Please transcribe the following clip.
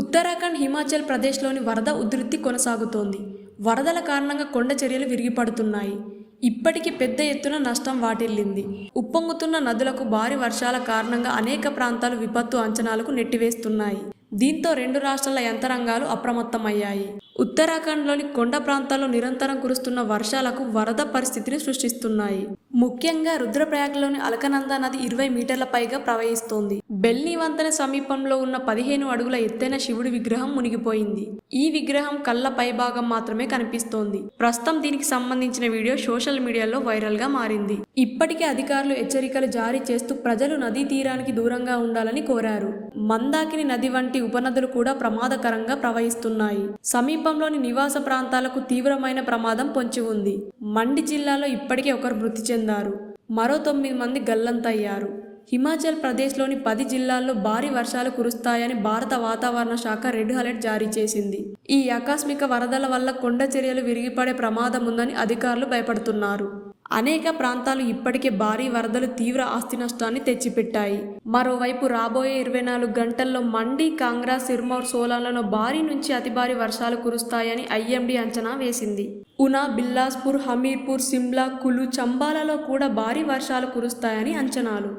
ఉత్తరాఖండ్ హిమాచల్ ప్రదేశ్లోని వరద ఉధృతి కొనసాగుతోంది. వరదల కారణంగా కొండ చర్యలు విరిగిపడుతున్నాయి. ఇప్పటికీ పెద్ద ఎత్తున నష్టం వాటిల్లింది. ఉప్పొంగుతున్న నదులకు భారీ వర్షాల కారణంగా అనేక ప్రాంతాలు విపత్తు అంచనాలకు నెట్టివేస్తున్నాయి. దీంతో రెండు రాష్ట్రాల యంత్రాంగాలు అప్రమత్తమయ్యాయి. ఉత్తరాఖండ్లోని కొండ ప్రాంతాల్లో నిరంతరం కురుస్తున్న వర్షాలకు వరద పరిస్థితిని సృష్టిస్తున్నాయి. ముఖ్యంగా రుద్రప్రయాగ్లోని అలకనంద నది ఇరవై మీటర్ల పైగా ప్రవహిస్తోంది. బెల్ని వంతెన సమీపంలో ఉన్న పదిహేను అడుగుల ఎత్తైన శివుడి విగ్రహం మునిగిపోయింది. ఈ విగ్రహం కళ్ళ పైభాగం మాత్రమే కనిపిస్తోంది. ప్రస్తుతం దీనికి సంబంధించిన వీడియో సోషల్ మీడియాలో వైరల్గా మారింది. ఇప్పటికే అధికారులు హెచ్చరికలు జారీ చేస్తూ ప్రజలు నదీ తీరానికి దూరంగా ఉండాలని కోరారు. మందాకిని నది వంటి ఉపనదులు కూడా ప్రమాదకరంగా ప్రవహిస్తున్నాయి. సమీపంలోని నివాస ప్రాంతాలకు తీవ్రమైన ప్రమాదం పొంచి ఉంది. మండి జిల్లాలో ఇప్పటికే ఒకరు మృతి చెందారు. మరో తొమ్మిది మంది గల్లంతయ్యారు. హిమాచల్ ప్రదేశ్లోని పది జిల్లాల్లో భారీ వర్షాలు కురుస్తాయని భారత వాతావరణ శాఖ రెడ్ అలర్ట్ జారీ చేసింది. ఈ ఆకస్మిక వరదల వల్ల కొండ చర్యలు విరిగిపడే ప్రమాదం ఉందని అధికారులు భయపడుతున్నారు. అనేక ప్రాంతాలు ఇప్పటికే భారీ వరదలు తీవ్ర ఆస్తి నష్టాన్ని తెచ్చిపెట్టాయి. మరోవైపు రాబోయే ఇరవై నాలుగు గంటల్లో మండి కాంగ్రా సిర్మౌర్ సోలాన్లలో భారీ నుంచి అతి భారీ వర్షాలు కురుస్తాయని ఐఎండీ అంచనా వేసింది. ఉనా బిల్లాస్పూర్ హమీర్పూర్ సిమ్లా కులు చంబాలలో కూడా భారీ వర్షాలు కురుస్తాయని అంచనాలు.